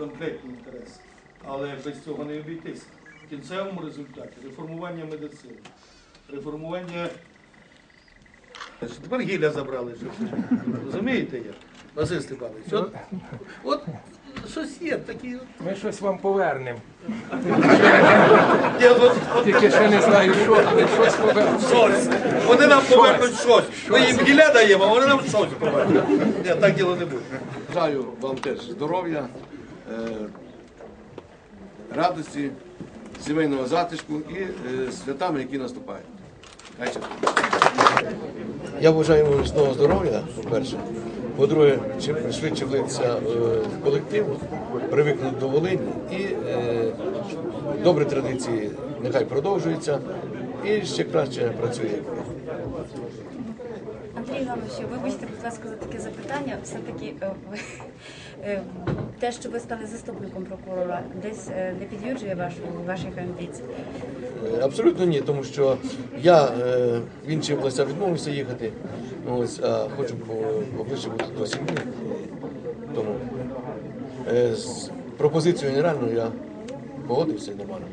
конкретні інтереси. Але без цього не обійтися. В кінцевому результаті реформування медицини, реформування. Тепер гілля забрали. Розумієте як? Василь Степанович, от, от щось є такі. Ми щось вам повернемо. Тільки ще не знаю, що, але щось повернемо. щось. Вони нам повернуть щось. Ми їм гілля даємо, а вони нам щось повернуть. Ні, так діло не буде. Бажаю вам теж здоров'я, радості, сімейного затишку і е, святами, які наступають. Я бажаю вам міцного здоров'я, по-перше. По-друге, швидше влитися е, в колектив, привикнути до Волині і е, добрі традиції нехай продовжуються і ще краще працює. Івановичу, вибачте, будь ласка, за таке запитання. Все-таки е, е, те, що ви стали заступником прокурора, десь е, не під'юджує ваших амбіцій. Абсолютно ні, тому що я в інші області відмовився їхати, ось, а хочу по- поближче бути до сім'ї. Тому з пропозицією генеральною я погодився і нормально.